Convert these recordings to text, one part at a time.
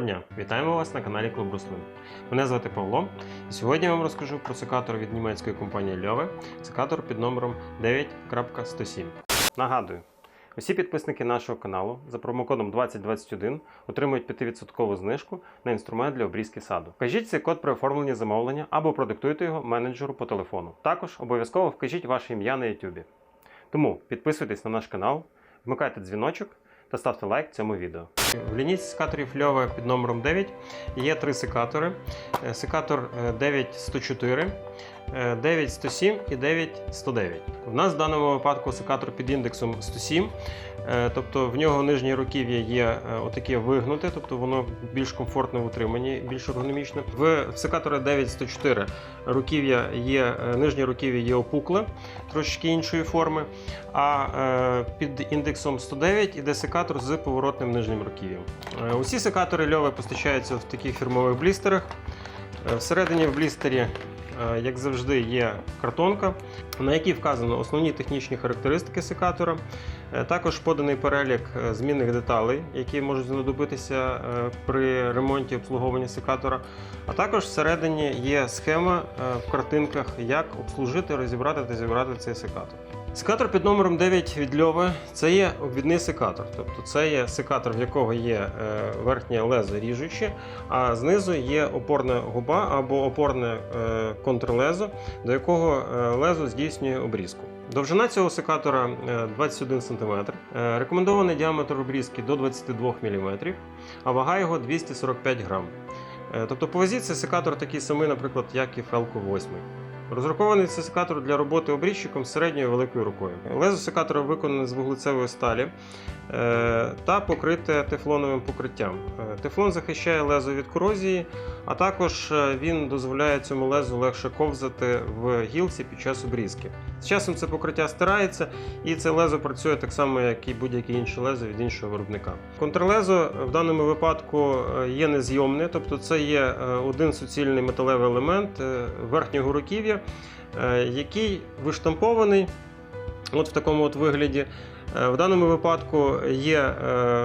дня! Вітаємо вас на каналі Клуб Руслин. Мене звати Павло, і сьогодні я вам розкажу про секатор від німецької компанії Льове, секатор під номером 9.107. Нагадую, усі підписники нашого каналу за промокодом 2021 отримують 5% знижку на інструмент для обрізки саду. Вкажіть цей код при оформленні замовлення або продиктуйте його менеджеру по телефону. Також обов'язково вкажіть ваше ім'я на YouTube. Тому підписуйтесь на наш канал, вмикайте дзвіночок та ставте лайк цьому відео. В лінійці секаторів Льова під номером 9 є три секатори: Е, секатор е, 9104, е, 9107 і 9109. У нас в даному випадку секатор під індексом 107, е, тобто в нього нижнє руків'я є е, отаке вигнуте, тобто воно більш комфортне в утриманні, більш ергономічне. В секатора 9104 руків'я є, е, нижнє руків'я є опукле, трошечки іншої форми. А е, під індексом 109 іде секатор з поворотним нижнім руків'ям. Е, усі секатори льови постачаються в таких фірмових блістерах. Е, всередині в блістері, е, як завжди, є картонка, на якій вказано основні технічні характеристики секатора. Також поданий перелік змінних деталей, які можуть знадобитися при ремонті обслуговуванні секатора. А також всередині є схема в картинках, як обслужити, розібрати та зібрати цей секатор. Секатор під номером 9 від Льови це є обвідний секатор. Тобто це є секатор, в якого є е, верхнє лезо ріжуче, а знизу є опорна губа або опорне е, контрлезо, до якого е, лезо здійснює обрізку. Довжина цього секатора е, 21 см, рекомендований діаметр обрізки до 22 мм, а вага його 245 грам. Е, Тобто по вазі цей секатор такий самий, наприклад, як і Фелко 8. Розрахований цей секатор для роботи обрізчиком середньою великою рукою. Лезо секатора виконане з вуглецевої сталі е, та покрите тефлоновим покриттям. Е, Тефлон захищає лезо від корозії, а також е, він дозволяє цьому лезу легше ковзати в гілці під час обрізки. З часом це покриття стирається, і це лезо працює так само, як і будь-яке інше лезо від іншого виробника. Контрлезо в даному випадку е, є незйомне, тобто це є е, один суцільний металевий елемент е, верхнього руків'я, який виштампований от в такому от вигляді. Е, В даному випадку є е,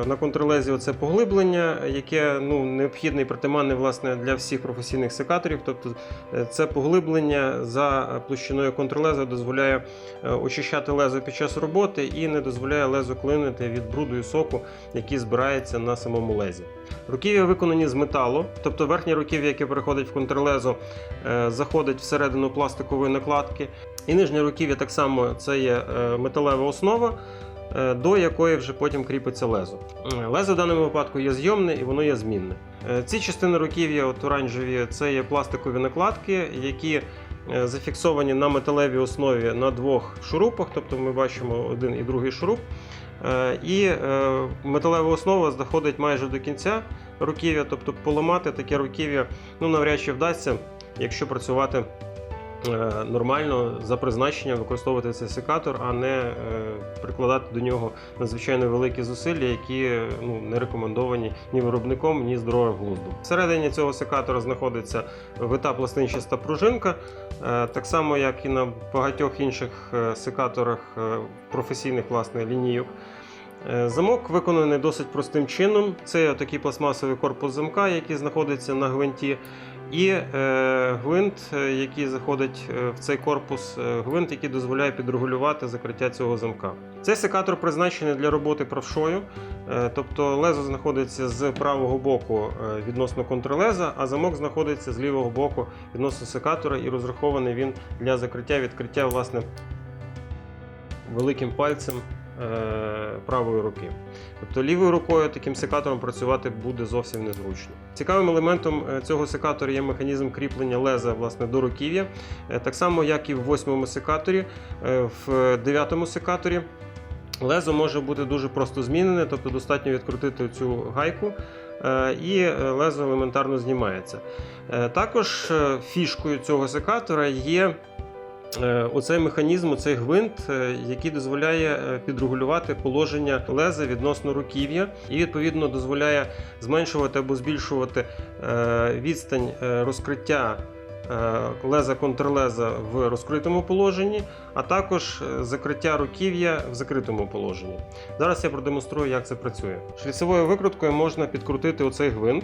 на контрлезі оце поглиблення, яке ну, необхідне і притаманне власне, для всіх професійних секаторів. Тобто е, це поглиблення за площиною контрлеза дозволяє очищати лезо під час роботи і не дозволяє лезу клинити від бруду і соку, який збирається на самому лезі. Руків'я виконані з металу, тобто верхнє руків'я, яке переходить в контрлезо, заходить всередину пластикової накладки. І нижнє руків'я так само це є е, металева основа, е, до якої вже потім кріпиться лезо. Е, Лезо в даному випадку є зйомне і воно є змінне. Ці частини руків'я, от оранжеві, це є пластикові накладки, які зафіксовані на металевій основі на двох шурупах, тобто ми бачимо один і другий шуруп. І металева основа знаходить майже до кінця руків'я, тобто поламати таке руків'я ну, навряд чи вдасться, якщо працювати нормально за призначенням використовувати цей секатор, а не е, прикладати до нього надзвичайно великі зусилля, які ну, не рекомендовані ні виробником, ні здоровим глуздом. Всередині цього секатора знаходиться вита пластинчаста пружинка, е, так само як і на багатьох інших е, секаторах е, професійних власне лінійок. Е, Замок виконаний досить простим чином. Це такий пластмасовий корпус замка, який знаходиться на гвинті, і е, гвинт, е, який заходить е, в цей корпус, гвинт, який дозволяє підрегулювати закриття цього замка. Цей секатор призначений для роботи правшою, тобто лезо знаходиться з правого боку відносно контрлеза, а замок знаходиться з лівого боку відносно секатора, і розрахований він для закриття відкриття власне великим пальцем правої руки. Тобто лівою рукою таким секатором працювати буде зовсім незручно. Цікавим елементом е, цього секатора є механізм кріплення леза власне, до руків'я, Е, так само як і в восьмому секаторі, е, в дев'ятому секаторі. Лезо може бути дуже просто змінене, тобто достатньо відкрутити цю гайку, е, і е, лезо елементарно знімається. Е, Також е, фішкою цього секатора є Е, Оцей механізм, оцей гвинт, е, який дозволяє е, підрегулювати положення леза відносно руків'я, і відповідно дозволяє зменшувати або збільшувати е, відстань е, розкриття е, леза контрлеза в розкритому положенні, а також е, закриття руків'я в закритому положенні. Зараз я продемонструю, як це працює. Шліцевою викруткою можна підкрутити оцей гвинт.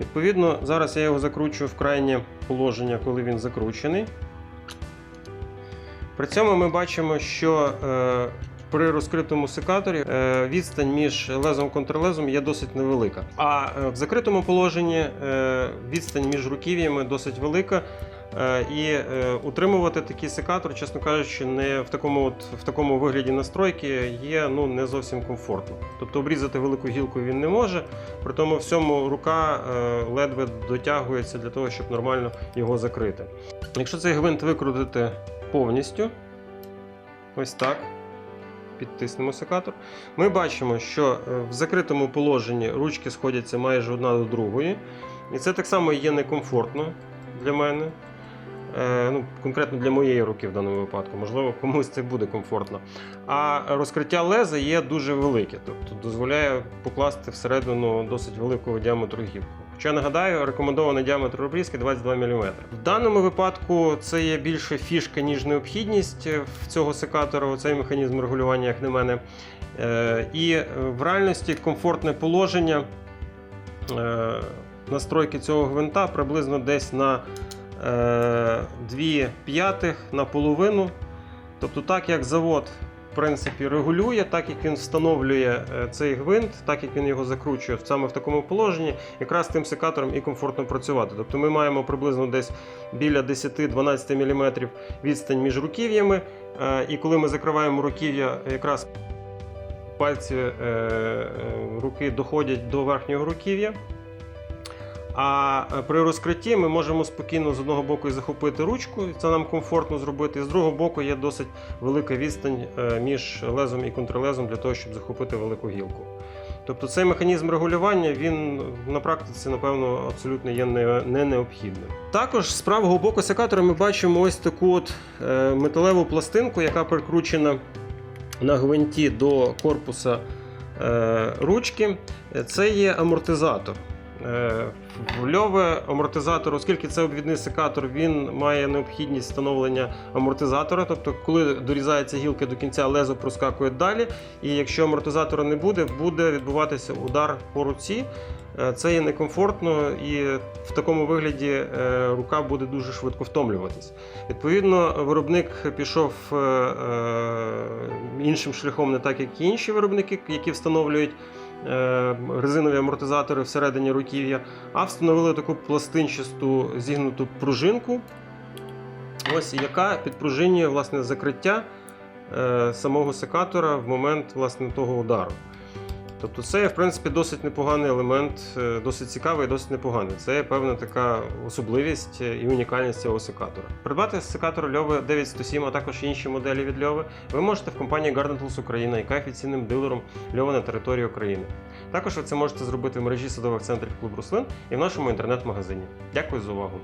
Відповідно, зараз я його закручую в крайнє положення, коли він закручений. При цьому ми бачимо, що е, при розкритому секаторі е, відстань між лезом і контрлезом є досить невелика. А е, в закритому положенні відстань між руків'ями досить велика. І утримувати такий секатор, чесно кажучи, не в такому от, в такому вигляді настройки є ну, не зовсім комфортно. Тобто обрізати велику гілку він не може, при тому всьому рука ледве дотягується для того, щоб нормально його закрити. Якщо цей гвинт викрутити повністю, ось так, підтиснемо секатор, ми бачимо, що е, в закритому положенні ручки сходяться майже одна до другої. І це так само є некомфортно для мене. Е, ну, конкретно для моєї руки в даному випадку, можливо, комусь це буде комфортно. А розкриття леза є дуже велике, тобто дозволяє покласти всередину досить великого діаметру гілку. Хоча нагадаю, рекомендований діаметр обрізки 22 мм. В даному випадку це є більше фішка, ніж необхідність в цього секатора, цей механізм регулювання, як на мене. Е, І е, в реальності комфортне положення е, настройки цього гвинта приблизно десь на 2 п'ятих на половину. Тобто, так як завод принципі, регулює, так як він встановлює е, цей гвинт, так як він його закручує саме в такому положенні, якраз тим секатором і комфортно працювати. Тобто ми маємо приблизно десь біля 10-12 мм відстань між руків'ями. е, І коли ми закриваємо руків'я, якраз пальці е, руки доходять до верхнього руків'я. А е, при розкритті ми можемо спокійно з одного боку і захопити ручку, це нам комфортно зробити. І з другого боку є досить велика відстань е, між лезом і контрлезом для того, щоб захопити велику гілку. Тобто цей механізм регулювання він на практиці, напевно, абсолютно є не, не необхідним. Також з правого боку секатора ми бачимо ось таку от е, металеву пластинку, яка прикручена на гвинті до корпуса ручки. Це є амортизатор. Е, льове амортизатор, оскільки це обвідний секатор, він має необхідність встановлення амортизатора. Тобто, коли дорізається гілка до кінця, лезо проскакує далі. І якщо амортизатора не буде, буде відбуватися удар по руці. Е, Це є некомфортно і в такому вигляді е, рука буде дуже швидко втомлюватись. Відповідно, виробник пішов іншим шляхом, не так як і інші виробники, які встановлюють резинові амортизатори всередині руків'я, а встановили таку пластинчасту зігнуту пружинку, ось яка підпружинює власне закриття е, самого секатора в момент власне того удару. Тобто це в принципі, досить непоганий елемент, е, досить цікавий і досить непоганий. Це певна така особливість е, і унікальність цього секатора. Придбати секатор Льови 9107, а також інші моделі від Льови, ви можете в компанії Garden Tools Україна, яка офіційним дилером Льови на території України. Також ви це можете зробити в мережі садових центрів клуб Руслин і в нашому інтернет-магазині. Дякую за увагу!